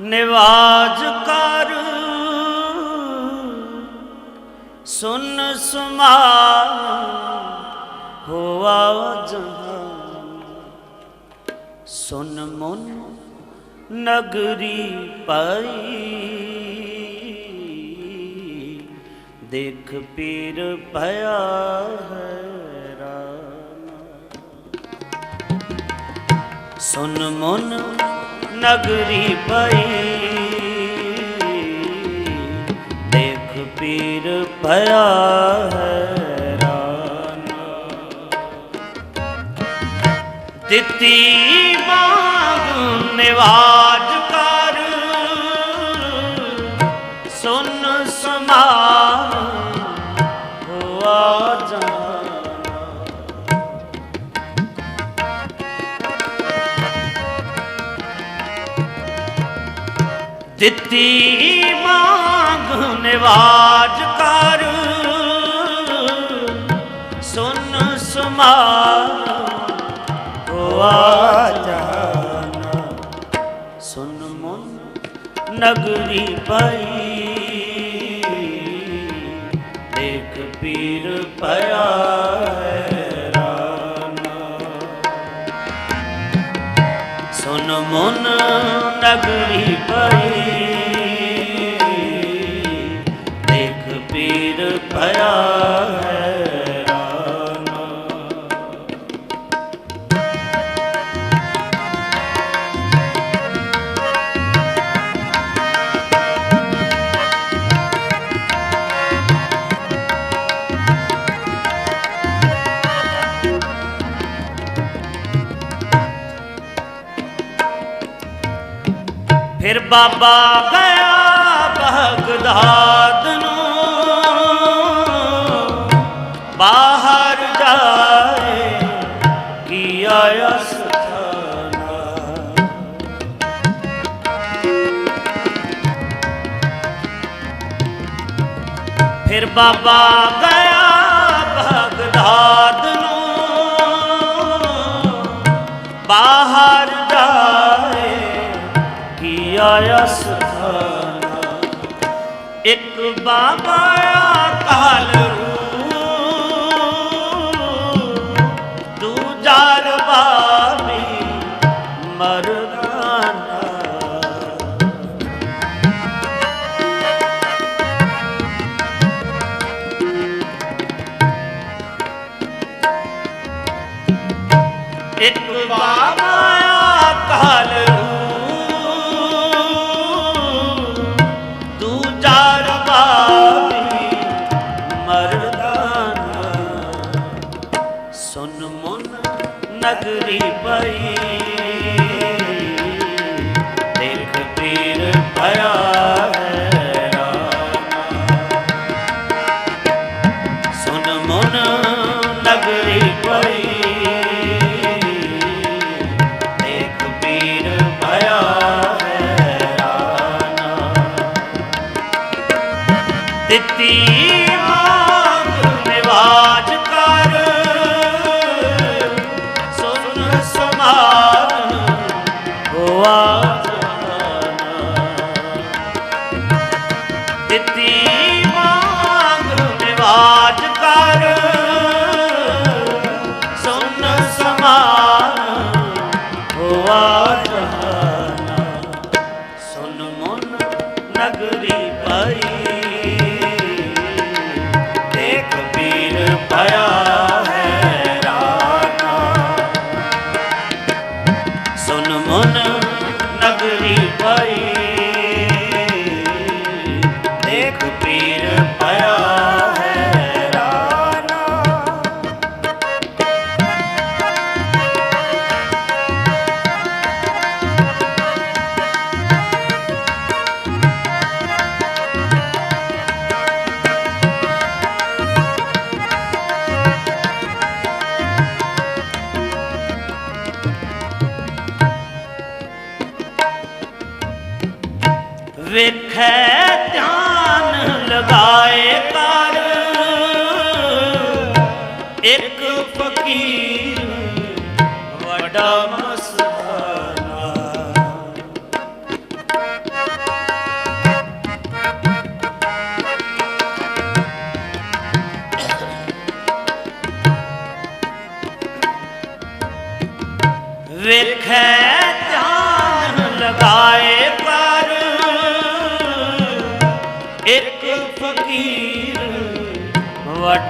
ਨਿਵਾਜ ਕਰ। ਸੁਨ ਸਮਾ ਹੋਆ ਜਹਾਂ। ਸੁਨ ਮਨ ਨਗਰੀ ਪਈ। ਦੇਖ ਪੀਰ ਭਇਆ ਹੈਰਾਨ ਸੁਨ ਮਨ ਨਗਰੀ ਪਈ। ਦੇਖ ਪੀਰ ਭਇਆ ਹੈਰਾਨ ਦਿੱਤੀ ਮੰਗ ਨਿਵਾਜ ਕਰ ਦਿੱਤੀ ਮੰਗ, ਨਿਵਾਜ ਕਰ। ਸੁਨ ਸਮਾਨ ਹੋਆ ਜਾਨਾ। ਸੁਨ ਮਨ ਨਗਰੀ ਪਈ। ਦੇਖ ਪੀਰ ਪਿਆ ਸੁਨ ਮਨ ਨਗਰੀ ਪਈ ਦੇਖ ਪੀਰ ਪਿਆ ਹੈਰਾਨ ਬਾਬਾ ਗਿਆ ਬਗਦਾਦ ਨੂੰ। ਬਾਹਰ ਜਾਏ ਕੀ ਆਇਆ ਸਥਾਨਾ ਫਿਰ ਬਾਬਾ ਗਿਆ ਨਗਰੀ ਪਈ। ਮੰਗ ਨਿਵਾਜ ਕਰ।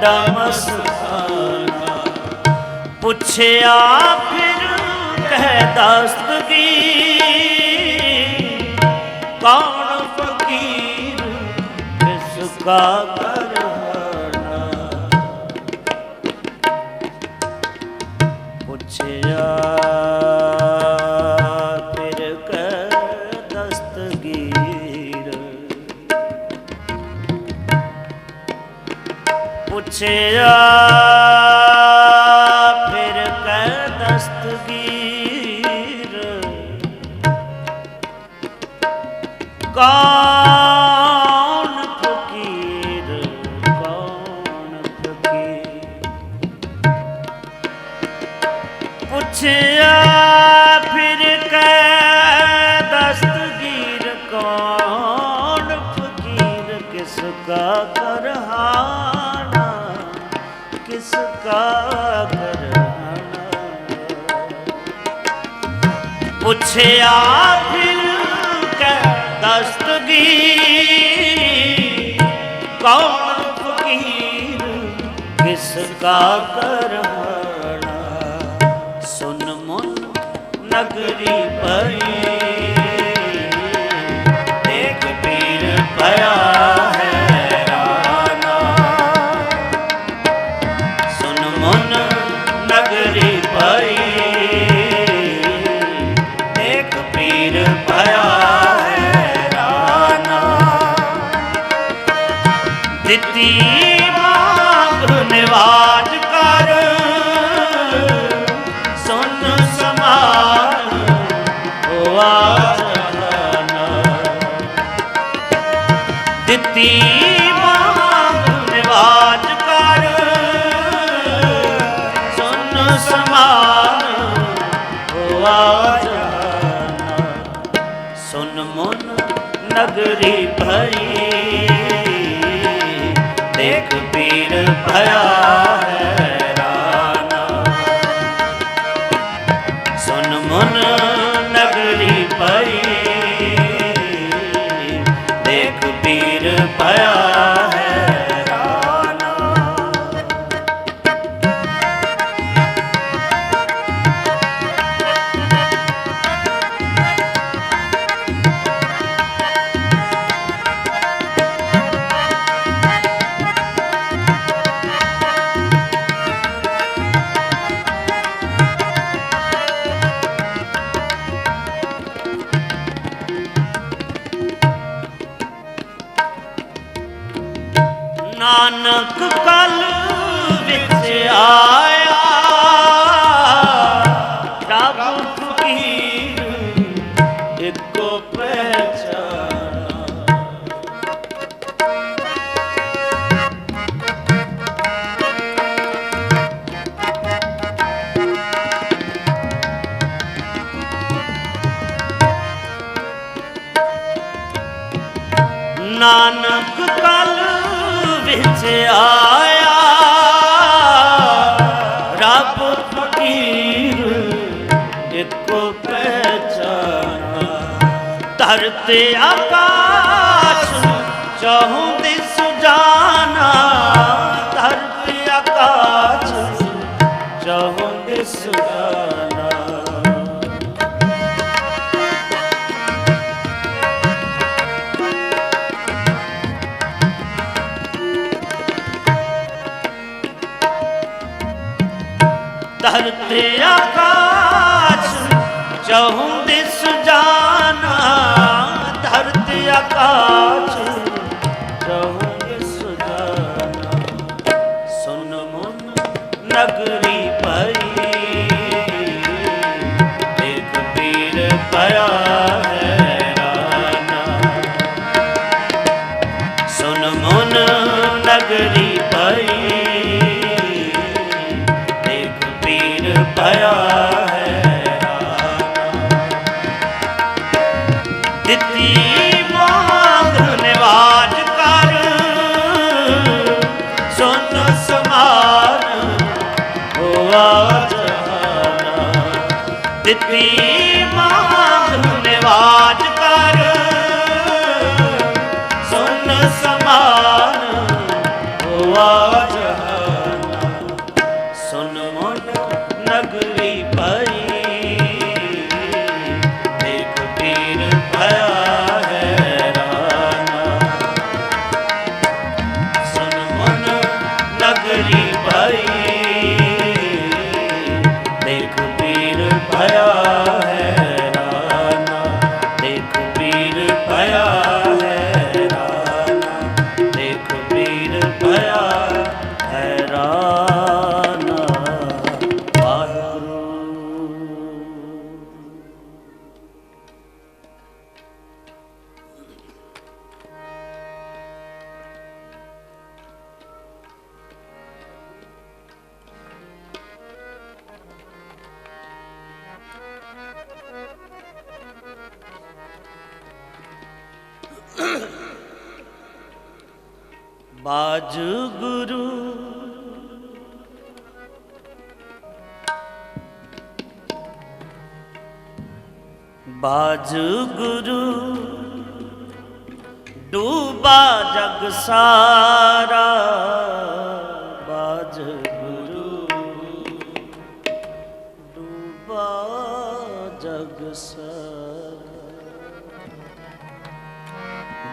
ਨਮਸਕਾਰ ਪੁੱਛਿਆ ਫਿਰ ਕਹਿ ਦਸਤਗੀ ਕੌਣ ਫਕੀਰ ਕਿਸ ਕਾ ਪੁੱਛਿਆ ਫਿਰ ਕਹਿ ਦਸਤਗੀਰ ਕੌਣ ਕੌਣ ਫਕੀਰ? ਪੁੱਛਿਆ ਬਖਸ਼ਿਆ ਫਿਰ ਕੈ ਦਸਤਗੀ, ਕੌਣ ਫਕੀਰ ਕਿਸ ਕਾ ਕਰਣਾ ਸੁਨ ਮੁਨ ਨਗਰੀ ਪਈ, ਦੇਖ ਪੀਰ ਪਿਆ ਤੇ ਆਕਾਸ਼ ਨੂੰ ਚਾਹੁੰਦੀ ਸੁਜਾਨਾ ਧਰਤੀ ਆਕਾਸ਼ ਚਾਹੁੰਦੀ ਸੁਜਾਨਾ। ਧਰਤੀ ਆਕਾਸ਼ ਚਾਹੁੰਦੀ पृथ्वी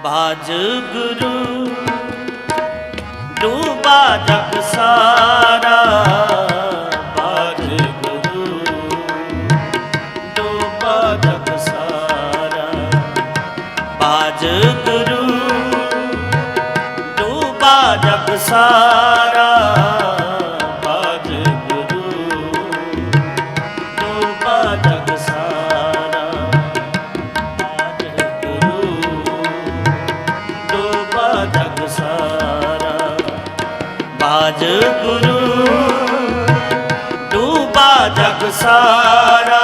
ਬਾਜ ਗੁਰੂ ਡੂਬਾ ਜਗ ਸਾਰਾ ਬਾਜ ਗੁਰੂ ਡੂਬਾ ਜਗ ਸਾਰਾ ਬਾਜ ਗੁਰੂ ਡੂਬਾ ਜਗ ਸਾਰਾ সারা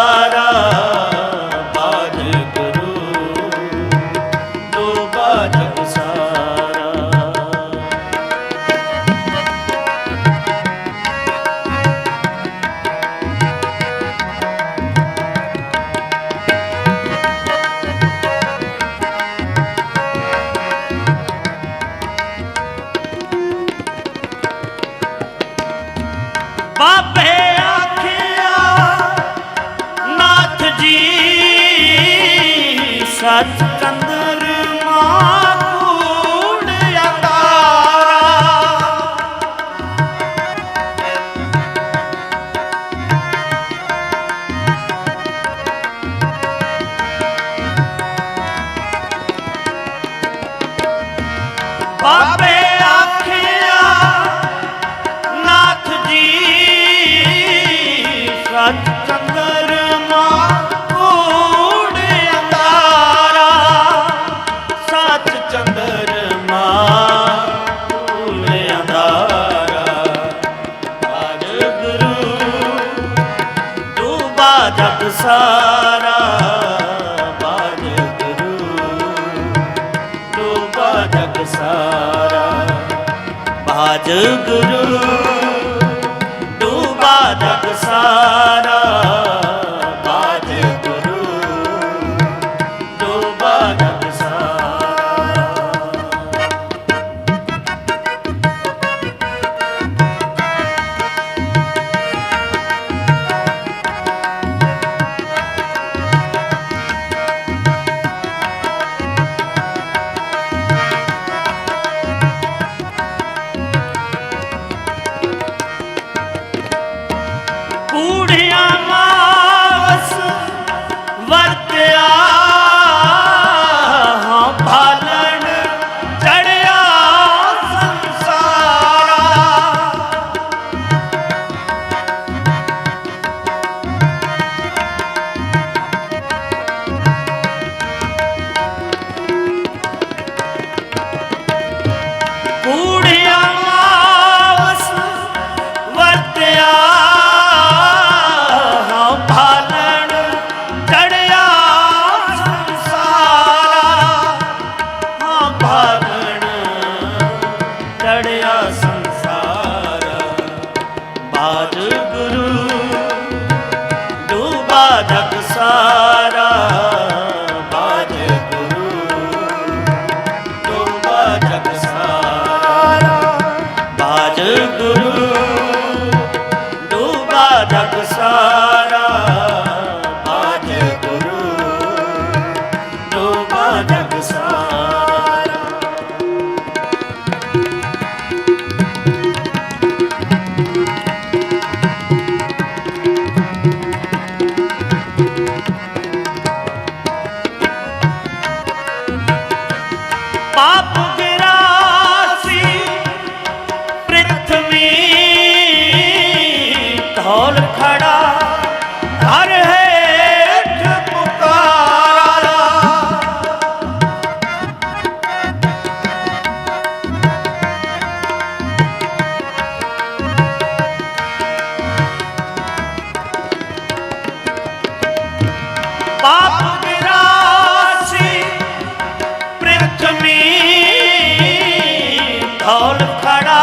ঢল খাড়া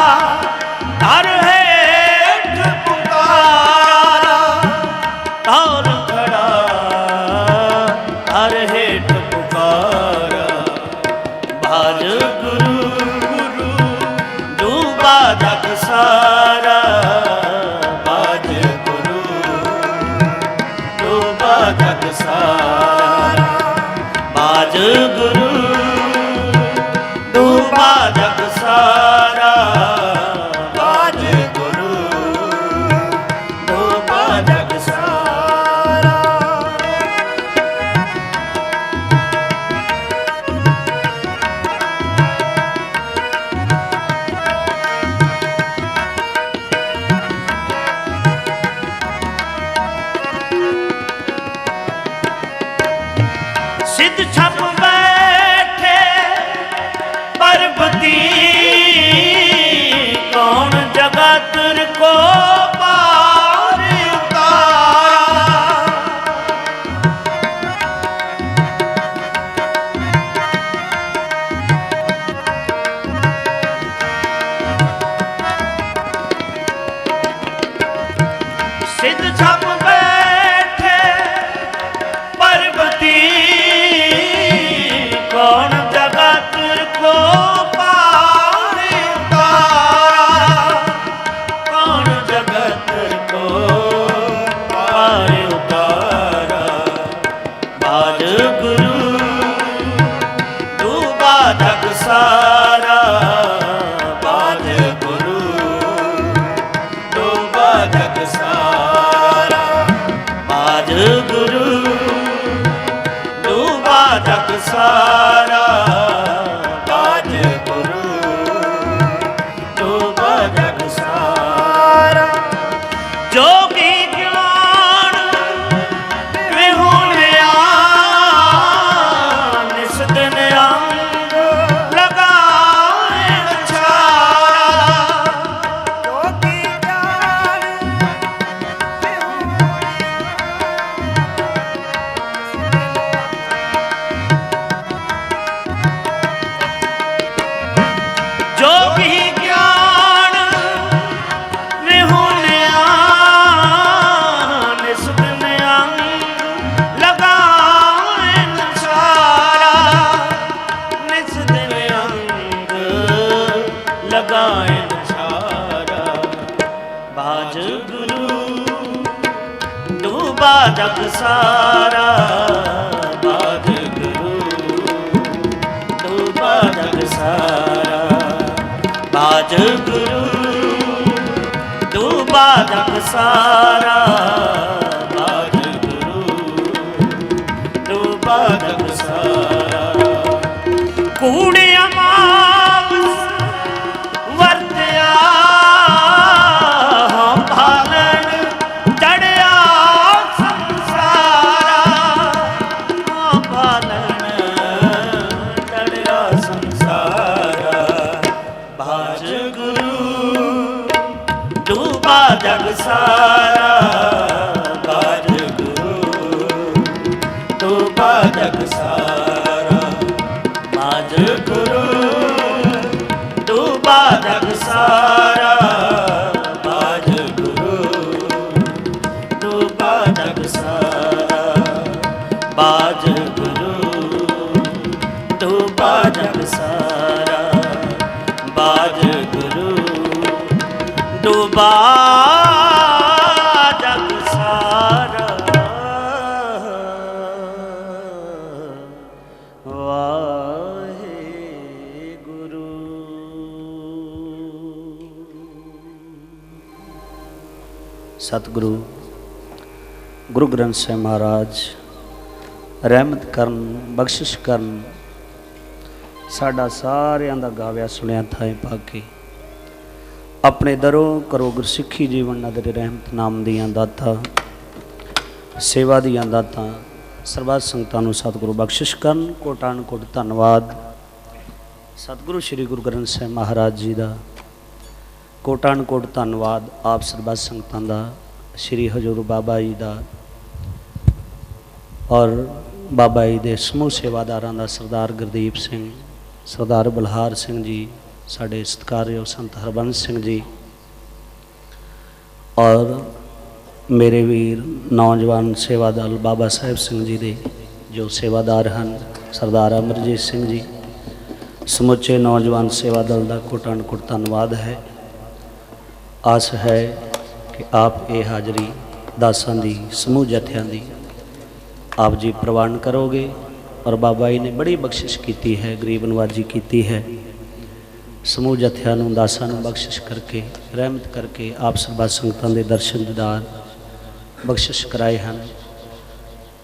তার ਡੂਬਾ ਜਗ ਸਾਰਾ। ਸਤਿਗੁਰੂ, ਗੁਰੂ ਗ੍ਰੰਥ ਸਾਹਿਬ ਮਹਾਰਾਜ, ਰਹਿਮਤ ਕਰਨ, ਬਖਸ਼ਿਸ਼ ਕਰਨ, ਸਾਡਾ ਸਾਰਿਆਂ ਦਾ ਗਾਵਿਆ ਸੁਣਿਆ ਥਾਂ ਪਾ ਕੇ ਆਪਣੇ ਦਰੋਂ ਕਰੋ ਗੁਰਸਿੱਖੀ ਜੀਵਨ ਨਦਰ ਰਹਿਮਤ ਨਾਮ ਦੀਆਂ ਦਾਤਾ, ਸੇਵਾ ਦੀਆਂ ਦਾਤਾਂ, ਸਰਬੱਤ ਸੰਗਤਾਂ ਨੂੰ ਸਤਿਗੁਰੂ ਬਖਸ਼ਿਸ਼ ਕਰਨ ਕੋਟਾਨ ਕੋਟ ਧੰਨਵਾਦ। ਸਤਿਗੁਰੂ ਸ੍ਰੀ ਗੁਰੂ ਗ੍ਰੰਥ ਸਾਹਿਬ ਮਹਾਰਾਜ ਜੀ ਦਾ ਕੋਟਾਨ ਕੋਟ ਧੰਨਵਾਦ ਆਪ ਸਰਬੱਤ ਸੰਗਤਾਂ ਦਾ, ਸ੍ਰੀ ਹਜੂਰ ਬਾਬਾ ਜੀ ਦਾ ਔਰ ਬਾਬਾ ਜੀ ਦੇ ਸਮੂਹ ਸੇਵਾਦਾਰਾਂ ਦਾ ਸਰਦਾਰ ਗੁਰਦੀਪ ਸਿੰਘ, ਸਰਦਾਰ ਬਲਹਾਰ ਸਿੰਘ ਜੀ ਸਾਡੇ ਸਤਿਕਾਰਯੋਗ ਸੰਤ ਹਰਬੰਸ ਸਿੰਘ ਜੀ ਔਰ ਮੇਰੇ ਵੀਰ ਨੌਜਵਾਨ ਸੇਵਾ ਦਲ ਬਾਬਾ ਸਾਹਿਬ ਸਿੰਘ ਜੀ ਦੇ ਜੋ ਸੇਵਾਦਾਰ ਹਨ, ਸਰਦਾਰ ਅਮਰਜੀਤ ਸਿੰਘ ਜੀ, ਸਮੁੱਚੇ ਨੌਜਵਾਨ ਸੇਵਾ ਦਲ ਦਾ ਕੋਟਾਨ ਕੋਟ ਧੰਨਵਾਦ ਹੈ। ਆਸ ਹੈ ਕਿ ਆਪ ਇਹ ਹਾਜ਼ਰੀ ਦਾਸਾਂ ਦੀ, ਸਮੂਹ ਜਥਿਆਂ ਦੀ ਆਪ ਜੀ ਪ੍ਰਵਾਨ ਕਰੋਗੇ ਔਰ ਬਾਬਾ ਜੀ ਨੇ ਬੜੀ ਬਖਸ਼ਿਸ਼ ਕੀਤੀ ਹੈ, ਗਰੀਬ ਨਵਾਜੀ ਕੀਤੀ ਹੈ। ਸਮੂਹ ਜਥਿਆਂ ਨੂੰ, ਦਾਸਾਂ ਨੂੰ ਬਖਸ਼ਿਸ਼ ਕਰਕੇ, ਰਹਿਮਤ ਕਰਕੇ ਆਪ ਸਰਬੱਤ ਸੰਗਤਾਂ ਦੇ ਦਰਸ਼ਨ ਦੀਦਾਰ ਬਖਸ਼ਿਸ਼ ਕਰਾਏ ਹਨ।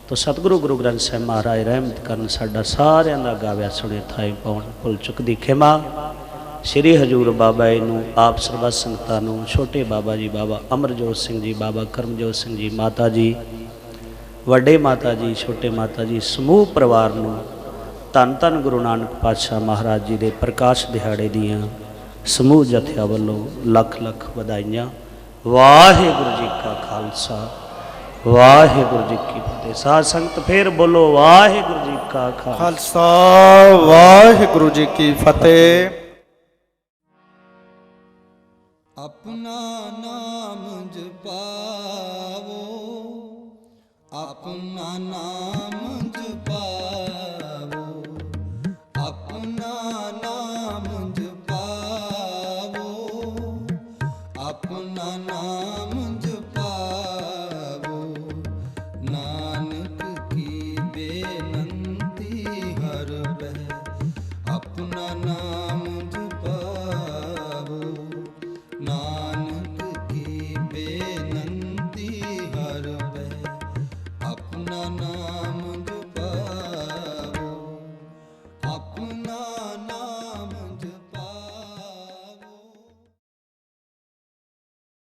ਤੋ ਸਤਿਗੁਰੂ ਗੁਰੂ ਗ੍ਰੰਥ ਸਾਹਿਬ ਮਹਾਰਾਜ ਰਹਿਮਤ ਕਰਨ ਸਾਡਾ ਸਾਰਿਆਂ ਦਾ ਗਾਵਿਆ ਸੁਣੇ ਥਾਈ ਪਾਉਣ ਭੁੱਲ ਚੁੱਕਦੀ ਖਿਮਾ। ਸ੍ਰੀ ਹਜੂਰ ਬਾਬਾ ਜੀ ਨੂੰ, ਆਪ ਸਰਬੱਤ ਸੰਗਤਾਂ ਨੂੰ, ਛੋਟੇ ਬਾਬਾ ਜੀ, ਬਾਬਾ ਅਮਰਜੋਤ ਸਿੰਘ ਜੀ, ਬਾਬਾ ਕਰਮਜੋਤ ਸਿੰਘ ਜੀ, ਮਾਤਾ ਜੀ, ਵੱਡੇ ਮਾਤਾ ਜੀ, ਛੋਟੇ ਮਾਤਾ ਜੀ, ਸਮੂਹ ਪਰਿਵਾਰ ਨੂੰ ਧੰਨ ਧੰਨ ਗੁਰੂ ਨਾਨਕ ਪਾਤਸ਼ਾਹ ਮਹਾਰਾਜ ਜੀ ਦੇ ਪ੍ਰਕਾਸ਼ ਦਿਹਾੜੇ ਦੀਆਂ ਸਮੂਹ ਜਥਿਆਂ ਵੱਲੋਂ ਲੱਖ ਲੱਖ ਵਧਾਈਆਂ। ਵਾਹਿਗੁਰੂ ਜੀ ਕਾ ਖਾਲਸਾ ਵਾਹਿਗੁਰੂ ਜੀ ਕੀ ਫਤਿਹ। ਸਾਧ ਸੰਗਤ ਫੇਰ ਬੋਲੋ ਵਾਹਿਗੁਰੂ ਜੀ ਕਾ ਖਾਲਸਾ। ਖਾਲਸਾ ਵਾਹਿਗੁਰੂ ਜੀ ਕੀ ਫਤਿਹ। ਆਪਣਾ ਨਾਮ ਜਪਾਵੋ ਆਪਣਾ ਨਾਮ ਜਪਾਵੋ